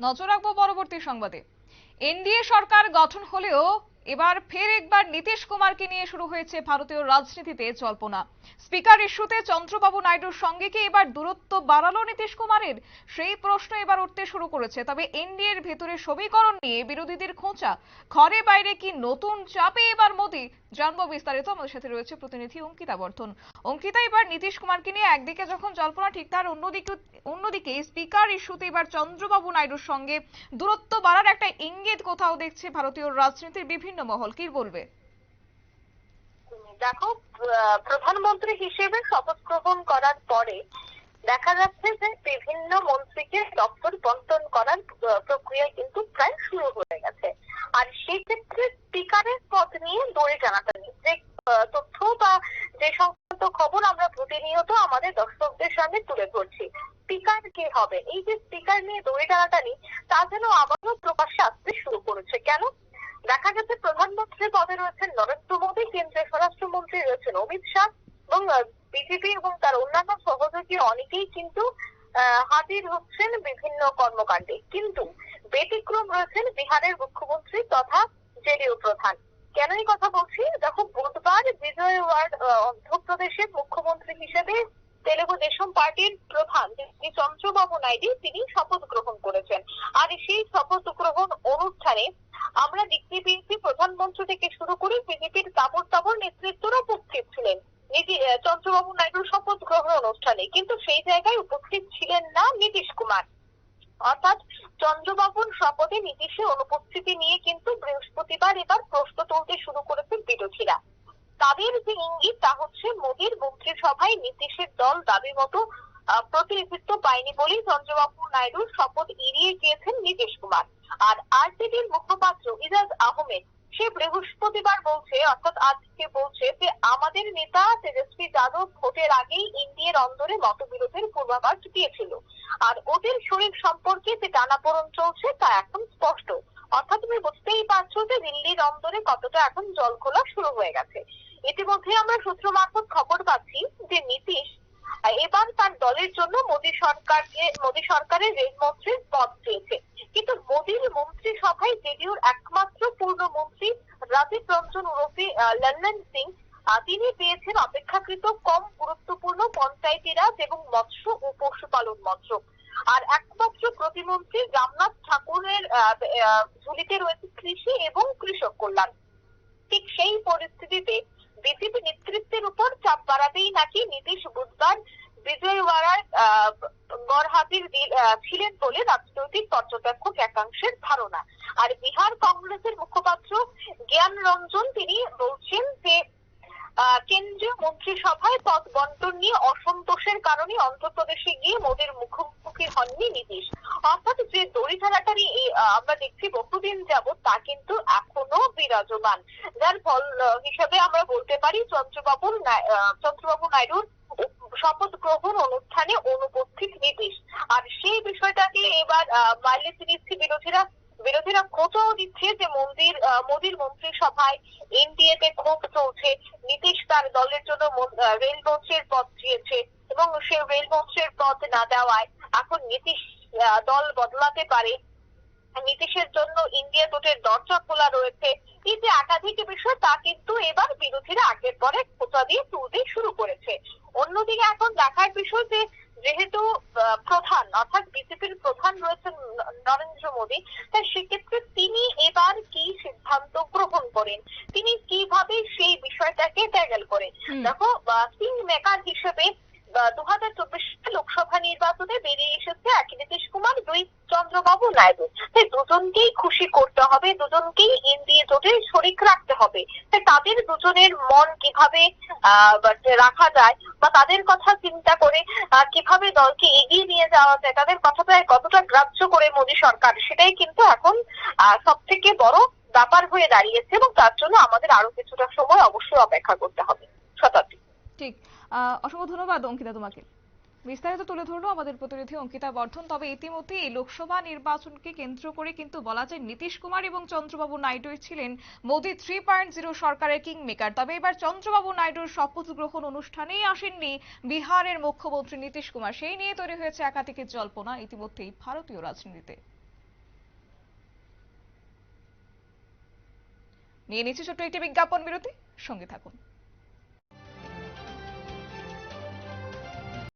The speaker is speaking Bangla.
নজর রাখব পরবর্তী সংবাদে। এনডিএ সরকার গঠন হলেও এবার ফের একবার নীতিশ কুমারকে নিয়ে শুরু হয়েছে ভারতীয় রাজনীতিতে জল্পনা। স্পিকার ইস্যুতে চন্দ্রবাবু নাইডুর সঙ্গে কি এবার দূরত্ব বাড়ালো নীতিশ কুমারের? সেই প্রশ্ন এবার উঠতে শুরু করেছে। তবে এনডিএর ভেতরে সমীকরণ নিয়ে বিরোধীদের খোঁচা। ঘরে বাইরে কি নতুন চাপে এবার মোদী? জানব বিস্তারিত। আমাদের সাথে রয়েছে প্রতিনিধি অঙ্কিতা বর্ধন। অঙ্কিতা, এবার নীতিশ কুমারকে নিয়ে একদিকে যখন জল্পনা ঠিক, তার অন্যদিকে অন্যদিকে স্পিকার ইস্যুতে এবার চন্দ্রবাবু নাইডুর সঙ্গে দূরত্ব বাড়ার একটা ইঙ্গিত কোথাও দেখছে ভারতীয় রাজনীতির বিভিন্ন মহল। কি বলবে? দেখো প্রধানমন্ত্রী হিসেবে শপথ গ্রহণ করার পরে দেখা যাচ্ছে যে বিভিন্ন মন্ত্রীকে দপ্তর বন্টন করার আহ, প্রক্রিয়া কিন্তু প্রায় শুরু হয়ে গেছে আর সেই ক্ষেত্রে স্পিকারের পদ নিয়ে দড়ি টানাটানি যে আহ, তথ্য বা যে সংক্রান্ত খবর আমরা প্রতিনিয়ত আমাদের দর্শকদের সামনে তুলে ধরছি স্পিকার কে হবে। এই যে স্পিকার নিয়ে দড়ি টানাটানি তা যেন আবারও প্রকাশ্যে আসতে শুরু করেছে। কেন? দেখা গেছে প্রধানমন্ত্রী পদে রয়েছেন নরেন্দ্র মোদী, কেন্দ্রীয় স্বরাষ্ট্রমন্ত্রী রয়েছেন অমিত শাহ এবং বিজেপি এবং তার অন্যান্য সহযোগী অনেকেই কিন্তু হাজির হচ্ছেন বিভিন্ন কর্মকাণ্ডে। কিন্তু ব্যতিক্রম রয়েছেন বিহারের মুখ্যমন্ত্রী তথা জেডিইউ প্রধান। কেন এই কথা বলছি? দেখো, বুধবার বিজয় ওয়ার্ড অন্ধ্রপ্রদেশের মুখ্যমন্ত্রী হিসেবে তেলেগু দেশম পার্টির প্রধান চন্দ্রবাবু নাইডু তিনি শপথ গ্রহণ করেছেন। আর সেই শপথ গ্রহণ অনুষ্ঠানে আমরা দেখতে পেয়েছি প্রধানমন্ত্রী থেকে শুরু করে বিজেপির তাবর তাবর নেতৃত্বরা উপস্থিত ছিলেন। চন্দ্রবাবু নাইডুর শপথ গ্রহণ অনুষ্ঠানে। কিন্তু সেই জায়গায় উপস্থিত ছিলেন না নীতিশ কুমার। অর্থাৎ চন্দ্রবাবুর শপথে নীতিশের অনুপস্থিতি নিয়ে কিন্তু বৃহস্পতিবার এবার প্রশ্ন তুলতে শুরু করেছেন বিরোধীরা। তাদের যে ইঙ্গিত, তা হচ্ছে মোদীর মন্ত্রিসভায় নীতিশের দল দাবি মতো প্রতিনিধিত্ব পায়নি বলেই চন্দ্রবাবু নাইডুর শপথ এড়িয়ে গিয়েছেন নীতিশ কুমার। আর আরজেডির মুখপাত্র ইজাজ আহমেদ সে বৃহস্পতিবার বলছে, অর্থাৎ আজকে বলছে যে, আমাদের নেতা তেজস্বী যাদব ভোটের আগেই ইন্ডিয়ার অন্দরে মতবিরোধের পূর্বাভাস দিয়েছিল। আর ওদের শরীর সম্পর্কে যে টানাপোড়ন চলছে তা এখন স্পষ্ট। অর্থাৎ তুমি বুঝতেই পারছ যে, দিল্লির অন্দরে কতটা এখন জল খোলা শুরু হয়ে গেছে। ইতিমধ্যে আমরা সূত্র মারফত খবর পাচ্ছি যে, নীতিশ দলের জন্য মোদী সরকারকে, মোদী সরকারের রেলমন্ত্রীর পদ চেয়েছে কিন্তু মোদীর মন্ত্রিসভায় জেডিইউর একমাত্র পূর্ণ মন্ত্রী রাজীব রঞ্জন ওরফে লল্লন সিং তিনি পেয়েছেন অপেক্ষাকৃত কম গুরুত্বপূর্ণ পঞ্চায়েতি রাজ এবং মৎস্য ও পশুপালন মন্ত্রক আর একমাত্র প্রতিমন্ত্রী রামনাথ ঠাকুরের ঝুলিতে রয়েছে কৃষি এবং কৃষক কল্যাণ। ঠিক সেই পরিস্থিতিতে বিজেপি নেতৃত্বের উপর চাপ বাড়াতেই নাকি নীতিশ বুধবার গড়হাজির আহ, ছিলেন বলে রাজনৈতিক পর্যবেক্ষক একাংশের ধারণা। আর বিহার কংগ্রেসের মুখপাত্র জ্ঞান রঞ্জন তিনি বলছেন যে কেন্দ্রীয় মন্ত্রিসভায় পদ বন্টন নিয়ে অসন্তোষের কারণে অন্ধ্রপ্রদেশে গিয়ে মোদীর মুখোমুখি হননি নীতিশ। অর্থাৎ যে দড়ি ধারাটারি আমরা দেখছি বহুদিন যাবত তা কিন্তু এখনও বিরাজমান। যার ফল হিসাবে আমরা বলতে পারি চন্দ্রবাবুর আহ, চন্দ্রবাবু নাইডুর শপথ গ্রহণ অনুষ্ঠানে অনুপস্থিত নীতিশ। আর সেই বিষয়টাকে এবার মাইলেজ দিচ্ছে বিরোধীরা বিরোধীরা খোঁজও দিচ্ছে যে মন্দির মোদীর মন্ত্রিসভায় এনডিএতে ক্ষোভ চলছে। নীতিশ তার দলের জন্য রেল মন্ত্রীর পদ চেয়েছে এবং সে রেল মন্ত্রীর পদ না দেওয়ায় এখন নীতিশ দল বদলাতে পারে। নীতিশের জন্য ইন্ডিয়া জোটের দরজা খোলা রয়েছে। এই যে একাধিক বিষয়, তা কিন্তু এবার বিরোধীরা আগের পরে খোঁচা দিয়ে তুলতে শুরু করেছে। অন্যদিকে এখন দেখার বিষয় যে যেহেতু প্রধান অর্থাৎ বিজেপির প্রধান রয়েছেন নরেন্দ্র মোদী তাই সেক্ষেত্রে তিনি এবার কি সিদ্ধান্ত গ্রহণ করেন? তিনি কীভাবে সেই বিষয়টাকে ট্যাগেল করেন। দেখো কিং মেকার হিসেবে দু হাজার চব্বিশ লোকসভা নির্বাচনে বেরিয়ে এসেছে এক নীতিশ কুমার দুই চন্দ্রবাবু নাইডু। তাই দুজনকেই খুশি করতে হবে দুজনকেই এনডিএ জোটে শরিক রাখতে হবে। তাই তাদের দুজনের মন কীভাবে রাখা যায় বা তাদের কথা চিন্তা করে কীভাবে দলকে এগিয়ে নিয়ে যাওয়া যায়, তাদের কথা প্রায় কতটা গ্রাহ্য করে মোদী সরকার, সেটাই কিন্তু এখন সব থেকে বড় ব্যাপার হয়ে দাঁড়িয়েছে এবং তার জন্য আমাদের আরও কিছুটা সময় অবশ্যই অপেক্ষা করতে হবে। শতাব্দী। ঠিক। অসংখ্য ধন্যবাদ অঙ্কিতা তোমাকে। বিস্তারিত তুলে ধরলো আমাদের প্রতিনিধি অঙ্কিতা বর্ধন। তবে ইতিমধ্যে এই লোকসভা নির্বাচনকে কেন্দ্র করে কিন্তু বলা যায় নীতিশ কুমার এবং চন্দ্রবাবু নাইডুই ছিলেন মোদি থ্রি পয়েন্ট জিরো সরকারের কিং মেকার তবে এবার চন্দ্রবাবু নাইডুর শপথ গ্রহণ অনুষ্ঠানেই আসেননি বিহারের মুখ্যমন্ত্রী নীতিশ কুমার। সেই নিয়ে তৈরি হয়েছে একাধিক জল্পনা ইতিমধ্যেই ভারতীয় রাজনীতিতে। নিয়ে নিচ্ছে ছোট্ট একটি বিজ্ঞাপন বিরতি। সঙ্গে থাকুন।